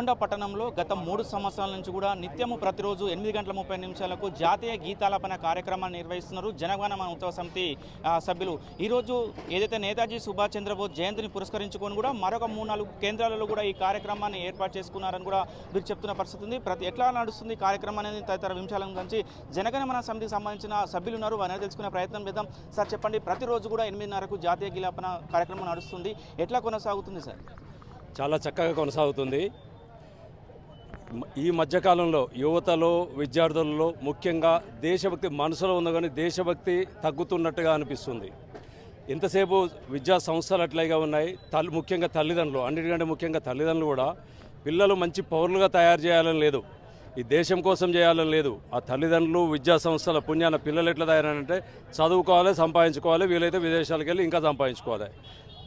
నల్గొండ పట్టణంలో గత మూడు సంవత్సరాల నుంచి కూడా నిత్యము ప్రతిరోజు ఎనిమిది గంటల ముప్పై నిమిషాలకు జాతీయ గీతాలాపన కార్యక్రమాన్ని నిర్వహిస్తున్నారు జనగణమన ఉత్సవ సమితి సభ్యులు. ఈరోజు ఏదైతే నేతాజీ సుభాష్ చంద్రబోస్ జయంతిని పురస్కరించుకొని కూడా మరొక మూడు నాలుగు కేంద్రాలలో కూడా ఈ కార్యక్రమాన్ని ఏర్పాటు చేసుకున్నారని కూడా వీరు చెప్తున్న పరిస్థితి ఉంది. ప్రతి ఎట్లా నడుస్తుంది కార్యక్రమం అనేది తదితర విషయాల గురించి జనగణమన సమితికి సంబంధించిన సభ్యులు ఉన్నారు. వారిని తెలుసుకునే ప్రయత్నం చేద్దాం. సార్ చెప్పండి. ప్రతిరోజు కూడా ఎనిమిదిన్నరకు జాతీయ గీలాపన కార్యక్రమం నడుస్తుంది. ఎట్లా కొనసాగుతుంది సార్? చాలా చక్కగా కొనసాగుతుంది. ఈ మధ్యకాలంలో యువతలో విద్యార్థులలో ముఖ్యంగా దేశభక్తి మనసులో ఉంది కానీ దేశభక్తి తగ్గుతున్నట్టుగా అనిపిస్తుంది. ఎంతసేపు విద్యా సంస్థలు అట్లాగే ఉన్నాయి. తల్లి ముఖ్యంగా తల్లిదండ్రులు అన్నిటికంటే ముఖ్యంగా తల్లిదండ్రులు కూడా పిల్లలు మంచి పౌరులుగా తయారు చేయాలని లేదు. ఈ దేశం కోసం చేయాలని లేదు. ఆ తల్లిదండ్రులు విద్యా సంస్థల పుణ్యాన పిల్లలు ఎట్లా తయారంటే చదువుకోవాలి సంపాదించుకోవాలి వీలైతే విదేశాలకు వెళ్ళి ఇంకా సంపాదించుకోవాలి.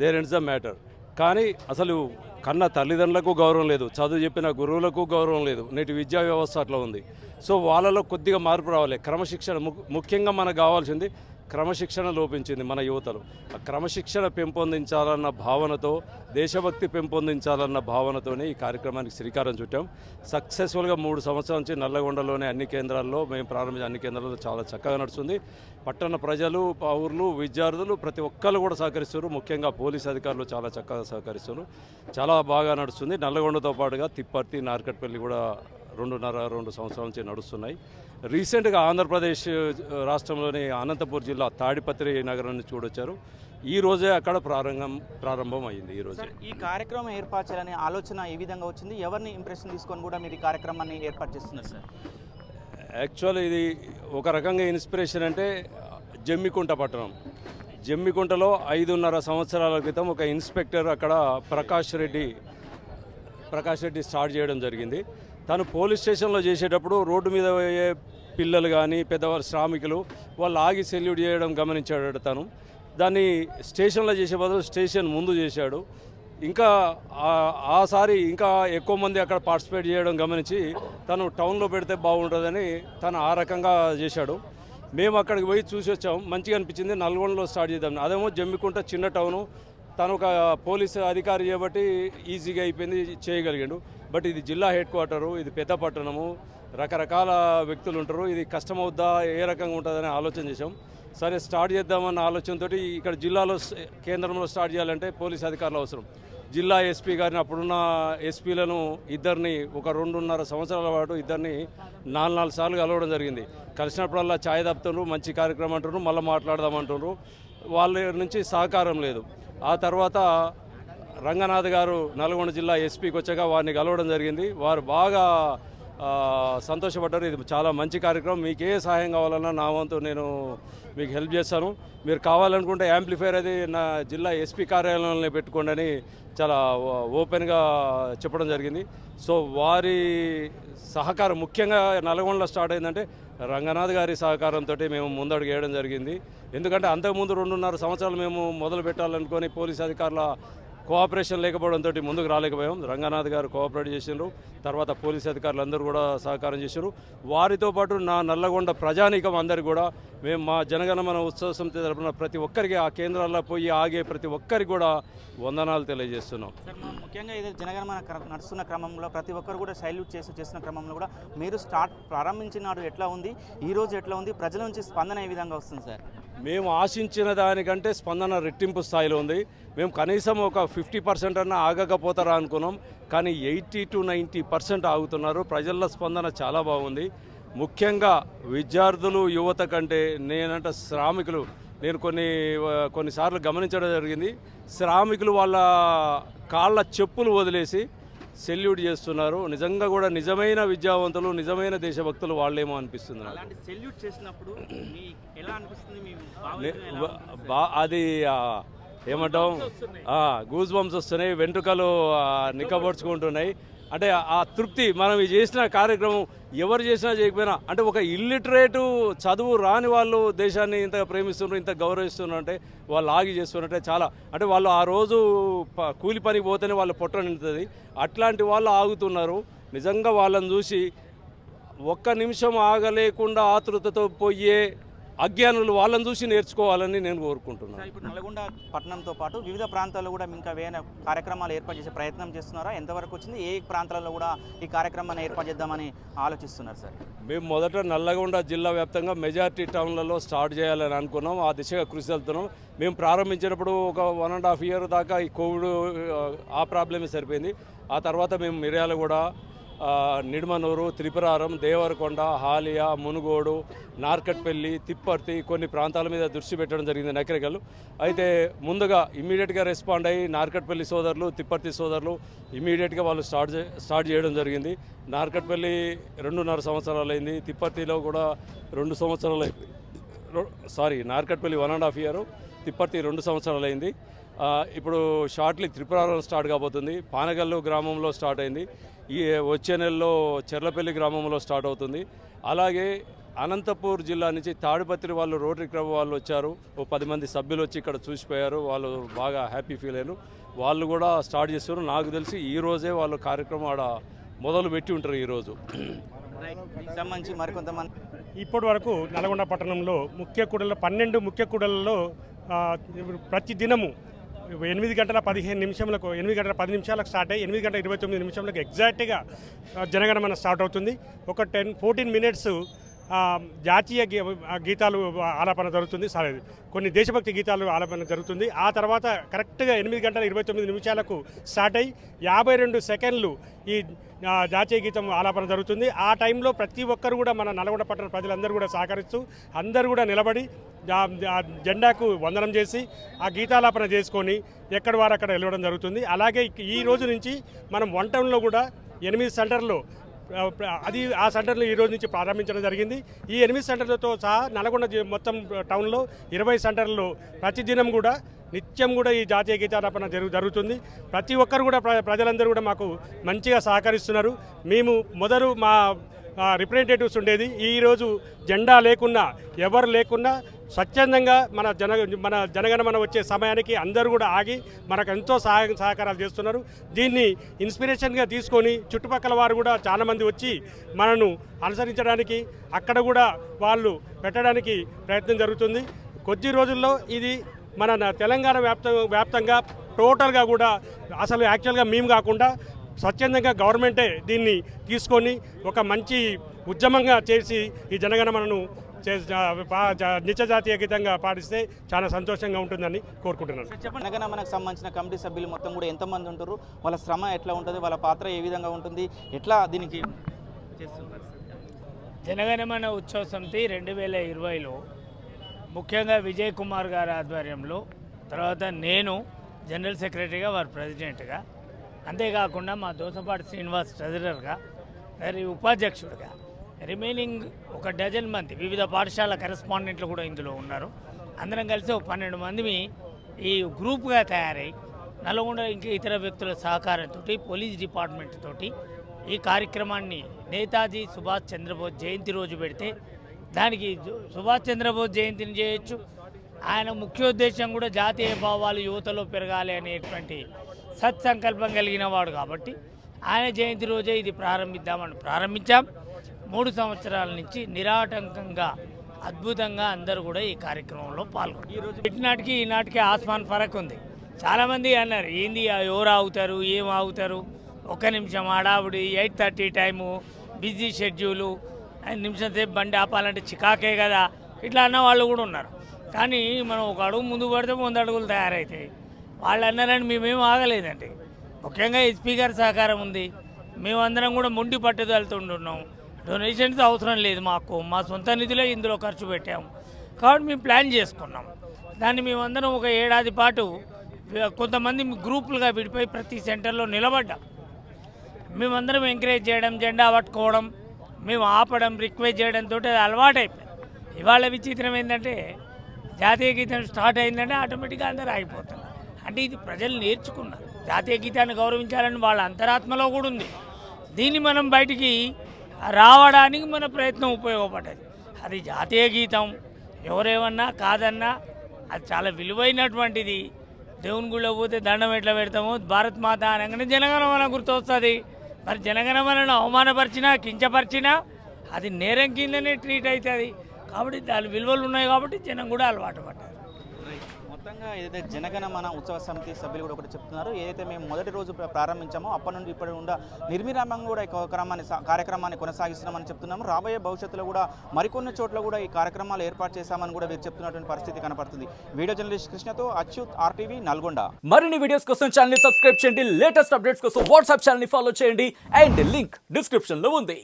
దేర్ ఎండ్స్ ద మ్యాటర్ కానీ అసలు కన్న తల్లిదండ్రులకు గౌరవం లేదు చదువు చెప్పిన గురువులకు గౌరవం లేదు నేటి విద్యా వ్యవస్థ అట్లా ఉంది. సో వాళ్ళలో కొద్దిగా మార్పు రావాలి. క్రమశిక్షణ ము- ముఖ్యంగా మనకు కావాల్సింది క్రమశిక్షణ లోపించింది మన యువతలో. ఆ క్రమశిక్షణ పెంపొందించాలన్న భావనతో దేశభక్తి పెంపొందించాలన్న భావనతోనే ఈ కార్యక్రమానికి శ్రీకారం చుట్టాం. సక్సెస్ఫుల్గా మూడు సంవత్సరాల నుంచి నల్లగొండలోనే అన్ని కేంద్రాల్లో మేము ప్రారంభించిన అన్ని కేంద్రాల్లో చాలా చక్కగా నడుస్తుంది. పట్టణ ప్రజలు పౌరులు విద్యార్థులు ప్రతి ఒక్కరు కూడా సహకరిస్తున్నారు. ముఖ్యంగా పోలీస్ అధికారులు చాలా చక్కగా సహకరిస్తున్నారు. చాలా బాగా నడుస్తుంది. నల్లగొండతో పాటుగా తిప్పర్తి నార్కట్పల్లి కూడా రెండున్నర రెండు సంవత్సరాల నుంచి నడుస్తున్నాయి. రీసెంట్గా ఆంధ్రప్రదేశ్ రాష్ట్రంలోని అనంతపూర్ జిల్లా తాడిపత్రి నగరం నుంచి చూడొచ్చారు. ఈ రోజే అక్కడ ప్రారంభం ప్రారంభం అయింది ఈ రోజే. ఈ కార్యక్రమం ఏర్పాటు చేయాలనే ఆలోచన ఏ విధంగా వచ్చింది. ఎవరిని ఇంప్రెషన్ తీసుకొని కూడా మీరు ఈ కార్యక్రమాన్ని ఏర్పాటు చేస్తున్నారు సార్? యాక్చువల్ ఇది ఒక రకంగా ఇన్స్పిరేషన్ అంటే జమ్మికుంట పట్టణం. జమ్మికుంటలో ఐదున్నర సంవత్సరాల క్రితం ఒక ఇన్స్పెక్టర్ అక్కడ ప్రకాష్ రెడ్డి ప్రకాష్ రెడ్డి స్టార్ట్ చేయడం జరిగింది. తను పోలీస్ స్టేషన్లో చేసేటప్పుడు రోడ్డు మీద పోయే పిల్లలు కానీ పెద్దవాళ్ళు శ్రామికులు వాళ్ళు ఆగి సెల్యూట్ చేయడం గమనించాడు తను. దాన్ని స్టేషన్లో చేసే బదులు స్టేషన్ ముందు చేశాడు. ఇంకా ఆసారి ఇంకా ఎక్కువ మంది అక్కడ పార్టిసిపేట్ చేయడం గమనించి తను టౌన్లో పెడితే బాగుంటుందని తను ఆ రకంగా చేశాడు. మేము అక్కడికి పోయి చూసి వచ్చాము మంచిగా అనిపించింది. నల్గొండలో స్టార్ట్ చేద్దాం. అదేమో జమ్మికుంట చిన్న టౌను తను ఒక పోలీసు అధికారి కాబట్టి ఈజీగా అయిపోయింది చేయగలిగాడు. బట్ ఇది జిల్లా హెడ్ క్వార్టరు ఇది పెద్ద పట్టణము రకరకాల వ్యక్తులు ఉంటారు. ఇది కష్టమవుద్దా ఏ రకంగా ఉంటుందని ఆలోచన చేసాం సరే స్టార్ట్ చేద్దామన్న ఆలోచనతో ఇక్కడ జిల్లాలో కేంద్రంలో స్టార్ట్ చేయాలంటే పోలీస్ అధికారులు అవసరం. జిల్లా ఎస్పీ గారిని అప్పుడున్న ఎస్పీలను ఇద్దరిని ఒక రెండున్నర సంవత్సరాల పాటు ఇద్దరిని నాలుగు నాలుగు సార్లు కలవడం జరిగింది. కలిసినప్పుడల్లా ఛాయ్ తప్పుతున్నారు మంచి కార్యక్రమం అంటున్నారు మళ్ళీ మాట్లాడదామంటున్నారు వాళ్ళ నుంచి సహకారం లేదు. ఆ తర్వాత రంగనాథ్ గారు నల్గొండ జిల్లా ఎస్పీకి వచ్చాక వారిని కలవడం జరిగింది. వారు బాగా సంతోషపడ్డారు. ఇది చాలా మంచి కార్యక్రమం. మీకు ఏ సహాయం కావాలన్నా నా వంతు నేను మీకు హెల్ప్ చేస్తాను. మీరు కావాలనుకుంటే యాంప్లిఫైర్ అది నా జిల్లా ఎస్పీ కార్యాలయంలో పెట్టుకోండి అని చాలా ఓపెన్గా చెప్పడం జరిగింది. సో వారి సహకారం ముఖ్యంగా నల్గొండలో స్టార్ట్ అయిందంటే రంగనాథ్ గారి సహకారంతో మేము ముందడుగు వేయడం జరిగింది. ఎందుకంటే అంతకుముందు రెండున్నర సంవత్సరాలు మేము మొదలు పెట్టాలనుకొని పోలీస్ అధికారుల కోఆపరేషన్ లేకపోవడంతో ముందుకు రాలేకపోయాం. రంగనాథ్ గారు కోఆపరేట్ చేసినారు తర్వాత పోలీస్ అధికారులు అందరూ కూడా సహకారం చేశారు వారితో పాటు నా నల్లగొండ ప్రజానీకం అందరు కూడా మేము మా జనగణమన ఉత్సవ సమితి తరపున ప్రతి ఒక్కరికి ఆ కేంద్రాల్లో పోయి ఆగే ప్రతి ఒక్కరికి కూడా వందనాలు తెలియజేస్తున్నాం. ముఖ్యంగా ఇది జనగణమన నడుస్తున్న క్రమంలో ప్రతి ఒక్కరు కూడా సైల్యూట్ చేసి చేస్తున్న క్రమంలో కూడా మీరు స్టార్ట్ ప్రారంభించినాడు ఎట్లా ఉంది? ఈరోజు ఎట్లా ఉంది? ప్రజల నుంచి స్పందన ఏ విధంగా వస్తుంది సార్? మేము ఆశించిన దానికంటే స్పందన రెట్టింపు స్థాయిలో ఉంది. మేము కనీసం ఒక ఫిఫ్టీ పర్సెంట్ అన్న ఆగకపోతారా అనుకున్నాం. కానీ ఎయిటీ టు నైంటీ పర్సెంట్ ఆగుతున్నారు. ప్రజల స్పందన చాలా బాగుంది. ముఖ్యంగా విద్యార్థులు యువత కంటే నేనంట శ్రామికులు. నేను కొన్ని కొన్నిసార్లు గమనించడం జరిగింది. శ్రామికులు వాళ్ళ కాళ్ళ చెప్పులు వదిలేసి సెల్యూట్ చేస్తున్నారు. నిజంగా కూడా నిజమైన విద్యావంతులు నిజమైన దేశభక్తులు వాళ్ళేమో అనిపిస్తుంది సెల్యూట్ చేసినప్పుడు ఎలా అనిపిస్తుంది? అది ఆ, ఏమంటాం? గూజ్ బంప్స్ వస్తున్నాయి. వెంట్రుకలు నిక్కబొడుచుకుంటున్నాయి అంటే ఆ తృప్తి మనం చేసిన కార్యక్రమం ఎవరు చేసినా చేయకపోయినా అంటే ఒక ఇల్లిటరేటు చదువు రాని వాళ్ళు దేశాన్ని ఇంత ప్రేమిస్తున్నారు ఇంత గౌరవిస్తున్నారు అంటే వాళ్ళు ఆగి చేస్తున్నట్టే చాలా. అంటే వాళ్ళు ఆ రోజు ప- కూలి పనికి పోతేనే వాళ్ళు పొట్ట నిండుతుంది. అట్లాంటి వాళ్ళు ఆగుతున్నారు. నిజంగా వాళ్ళని చూసి ఒక్క నిమిషం ఆగలేకుండా ఆతృతతో పోయే అజ్ఞానులు వాళ్ళని చూసి నేర్చుకోవాలని నేను కోరుకుంటున్నాను. ఇప్పుడు నల్గొండ పట్టణంతో పాటు వివిధ ప్రాంతాల్లో కూడా ఇంకా వేరే కార్యక్రమాలు ఏర్పాటు చేసే ప్రయత్నం చేస్తున్నారా? ఎంతవరకు వచ్చింది? ఏ ప్రాంతాల్లో కూడా ఈ కార్యక్రమాన్ని ఏర్పాటు చేద్దామని ఆలోచిస్తున్నారు సార్? మేము మొదట నల్లగొండ జిల్లా వ్యాప్తంగా మెజారిటీ టౌన్లలో స్టార్ట్ చేయాలని అనుకున్నాం. ఆ దిశగా కృషి వెళ్తున్నాం మేము ప్రారంభించినప్పుడు ఒక వన్ అండ్ హాఫ్ ఇయర్ దాకా ఈ కోవిడ్ ఆ ప్రాబ్లమే సరిపోయింది. ఆ తర్వాత మేము మిర్యాలగూడ నిడమనూరు త్రిపురారం దేవరకొండ హాలియా మునుగోడు నార్కట్పల్లి తిప్పర్తి కొన్ని ప్రాంతాల మీద దృష్టి పెట్టడం జరిగింది నకరికలు. అయితే ముందుగా ఇమీడియట్గా రెస్పాండ్ అయ్యి నార్కట్పల్లి సోదరులు తిప్పర్తి సోదరులు ఇమీడియట్గా వాళ్ళు స్టార్ట్ స్టార్ట్ చేయడం జరిగింది. నార్కట్పల్లి రెండున్నర సంవత్సరాలు అయింది. తిప్పర్తిలో కూడా రెండు సంవత్సరాలు sorry Narketpally one and half year Thipparthi రెండు సంవత్సరాలు అయింది. ఇప్పుడు షార్ట్లీ త్రిపురారం స్టార్ట్ కాబోతుంది. పానగల్లు గ్రామంలో స్టార్ట్ అయింది. ఈ వచ్చే నెలలో చెర్లపల్లి గ్రామంలో స్టార్ట్ అవుతుంది. అలాగే అనంతపూర్ జిల్లా నుంచి తాడిపత్రి వాళ్ళు రోటరీ క్లబ్ వాళ్ళు వచ్చారు. ఓ పది మంది సభ్యులు వచ్చి ఇక్కడ చూసిపోయారు. వాళ్ళు బాగా హ్యాపీ ఫీల్ అయ్యారు వాళ్ళు కూడా స్టార్ట్ చేస్తారు నాకు తెలిసి ఈ రోజే వాళ్ళు కార్యక్రమం ఆడ మొదలు పెట్టి ఉంటారు ఈరోజు సంబంధించి మరికొంతమంది ఇప్పటి వరకు నల్గొండ పట్టణంలో ముఖ్య కూడల్లో పన్నెండు ముఖ్య కూడలలో ప్రతి దినము ఎనిమిది గంటల పదిహేను నిమిషంలకు ఎనిమిది గంటల పది నిమిషాలకు స్టార్ట్ అయ్యి ఎనిమిది గంటల ఇరవై తొమ్మిది నిమిషంలకు ఎగ్జాక్ట్గా జనగణమన స్టార్ట్ అవుతుంది. ఒక టెన్ ఫోర్టీన్ మినిట్స్ జాతీయ గీతాలు ఆలాపన జరుగుతుంది. సారీ కొన్ని దేశభక్తి గీతాలు ఆలాపన జరుగుతుంది. ఆ తర్వాత కరెక్ట్గా ఎనిమిది గంటల ఇరవై తొమ్మిది నిమిషాలకు స్టార్ట్ అయ్యి యాభై రెండు సెకండ్లు ఈ జాతీయ గీతం ఆలాపన జరుగుతుంది. ఆ టైంలో ప్రతి ఒక్కరు కూడా మన నల్గొండ పట్టణ ప్రజలందరూ కూడా సహకరిస్తూ అందరూ కూడా నిలబడి జెండాకు వందనం చేసి ఆ గీతాలాపన చేసుకొని ఎక్కడి వారు అక్కడ వెళ్ళడం జరుగుతుంది. అలాగే ఈ రోజు నుంచి మనం వన్ టౌన్లో కూడా ఎనిమిది సెంటర్లో అది ఆ సెంటర్లు ఈ రోజు నుంచి ప్రారంభించడం జరిగింది. ఈ ఎనిమిది సెంటర్లతో సహా నల్గొండ మొత్తం టౌన్లో ఇరవై సెంటర్లలో ప్రతిదినం కూడా నిత్యం కూడా ఈ జాతీయ గీతారాపణ జరుగు జరుగుతుంది. ప్రతి ఒక్కరు కూడా ప్ర- ప్రజలందరూ కూడా మాకు మంచిగా సహకరిస్తున్నారు. మేము మొదలు మా రిప్రజెంటేటివ్స్ ఉండేది. ఈరోజు జెండా లేకున్నా ఎవరు లేకున్నా స్వచ్ఛందంగా మన జన మన జనగణమన వచ్చే సమయానికి అందరూ కూడా ఆగి మనకు ఎంతో సహాయం సహకారాలు చేస్తున్నారు. దీన్ని ఇన్స్పిరేషన్గా తీసుకొని చుట్టుపక్కల వారు కూడా చాలామంది వచ్చి మనను అనుసరించడానికి అక్కడ కూడా వాళ్ళు పెట్టడానికి ప్రయత్నం జరుగుతుంది. కొద్ది రోజుల్లో ఇది మన న- తెలంగాణ వ్యాప్త వ్యాప్తంగా టోటల్గా కూడా అసలు యాక్చువల్గా మేము కాకుండా స్వచ్ఛందంగా గవర్నమెంటే దీన్ని తీసుకొని ఒక మంచి ఉద్యమంగా చేసి ఈ జనగణమనను నిత్య జాతీయ గీతంగా పాటిస్తే చాలా సంతోషంగా ఉంటుందని కోరుకుంటున్నాను. సార్ చెప్పండి. అనగా మనకు సంబంధించిన కమిటీ సభ్యులు మొత్తం కూడా ఎంతమంది ఉంటారు? వాళ్ళ శ్రమ ఎట్లా ఉంటుంది? వాళ్ళ పాత్ర ఏ విధంగా ఉంటుంది? ఎట్లా దీనికి చేస్తున్నారు? జనగణమన ఉత్సవ సమితి రెండు వేల ఇరవైలో ముఖ్యంగా విజయ్ కుమార్ గారి ఆధ్వర్యంలో తర్వాత నేను జనరల్ సెక్రటరీగా వారు ప్రెసిడెంట్గా అంతేకాకుండా మా దోసపాటి శ్రీనివాస్ ట్రెజరర్గా మరి ఉపాధ్యక్షుడిగా రిమైనింగ్ ఒక డజన్ మంది వివిధ పాఠశాల కరెస్పాండెంట్లు కూడా ఇందులో ఉన్నారు. అందరం కలిసి ఒక పన్నెండు మంది ఈ గ్రూప్గా తయారై నల్గొండ ఇంకా ఇతర వ్యక్తుల సహకారంతో పోలీస్ డిపార్ట్మెంట్ తోటి ఈ కార్యక్రమాన్ని నేతాజీ సుభాష్ చంద్రబోస్ జయంతి రోజు పెడితే దానికి సుభాష్ చంద్రబోస్ జయంతిని చేయొచ్చు. ఆయన ముఖ్యోద్దేశం కూడా జాతీయ భావాలు యువతలో పెరగాలి అనేటువంటి సత్సంకల్పం కలిగిన వాడు కాబట్టి ఆయన జయంతి రోజే ఇది ప్రారంభిద్దామని ప్రారంభించాం. మూడు సంవత్సరాల నుంచి నిరాటంకంగా అద్భుతంగా అందరూ కూడా ఈ కార్యక్రమంలో పాల్గొన్నారు. ఈ రోజు ఇటునాటికి ఈనాటికి ఆస్మాన్ ఫరక్ ఉంది. చాలామంది అన్నారు ఏంది ఎవరు ఆగుతారు ఏం ఆగుతారు? ఒక నిమిషం ఆడావుడి eight thirty time busy schedule నిమిషం సేపు బండి ఆపాలంటే చికాకే కదా. ఇట్లా అన్న వాళ్ళు కూడా ఉన్నారు. కానీ మనం ఒక అడుగు ముందు పడితే వంద అడుగులు తయారవుతాయి వాళ్ళు అన్నారని మేమేం ఆగలేదండి. ముఖ్యంగా ఎస్పీ గారి సహకారం ఉంది. మేమందరం కూడా మొండి పట్టుదలతుంటున్నాం డొనేషన్స్ అవసరం లేదు మాకు. మా సొంత నిధులే ఇందులో ఖర్చు పెట్టాము కాబట్టి మేము ప్లాన్ చేసుకున్నాం. దాన్ని మేమందరం ఒక ఏడాది పాటు కొంతమంది గ్రూపులుగా విడిపోయి ప్రతి సెంటర్లో నిలబడ్డాం. మేమందరం ఎంకరేజ్ చేయడం జెండా పట్టుకోవడం మేము ఆపడం రిక్వెస్ట్ చేయడంతో అది అలవాటైపోయింది. ఇవాళ విచిత్రం ఏంటంటే జాతీయ గీతం స్టార్ట్ అయిందంటే ఆటోమేటిక్గా అందరూ ఆగిపోతున్నారు. అంటే ఇది ప్రజలు నేర్చుకున్నారు. జాతీయ గీతాన్ని గౌరవించాలని వాళ్ళ అంతరాత్మలో కూడా ఉంది. దీన్ని మనం బయటికి రావడానికి మన ప్రయత్నం ఉపయోగపడ్డది. అది జాతీయ గీతం. ఎవరేమన్నా కాదన్నా అది చాలా విలువైనటువంటిది. దేవుని గుళ్ళో పోతే దండం ఎట్లా పెడతామో భారత్ మాత అనగానే జనగణమన గుర్తొస్తుంది. మరి జనగణమనను అవమానపరిచినా కించపరిచినా అది నేరం కిందనే ట్రీట్ అవుతుంది. కాబట్టి దాని విలువలు ఉన్నాయి కాబట్టి జనం కూడా అలవాటు ప్రధానంగా ఏదైతే జనగణమన ఉత్సవ సమితి సభ్యులు కూడా ఒకటి చెప్తున్నారు ఏదైతే మేము మొదటి రోజు ప్రారంభించామో అప్పటి నుండి ఇప్పటి ఉండ నిర్మిరామం కూడా ఈ కార్యక్రమాన్ని కార్యక్రమాన్ని కొనసాగిస్తున్నామని చెప్తున్నాము. రాబోయే భవిష్యత్తులో కూడా మరికొన్ని చోట్ల కూడా ఈ కార్యక్రమాలు ఏర్పాటు చేశామని కూడా వీరు చెప్తున్నటువంటి పరిస్థితి కనపడుతుంది. వీడియో జర్నలిస్ట్ కృష్ణతో అచ్యుత్ ఆర్టీవీ నల్గొండ. మరిన్ని వీడియోస్ కోసం ఛానల్ సబ్స్క్రైబ్ చేయండి. లేటెస్ట్ అప్డేట్స్ కోసం వాట్సాప్ ఛానల్ ఫాలో చేయండి. అండ్ లింక్ డిస్క్రిప్షన్లో ఉంది.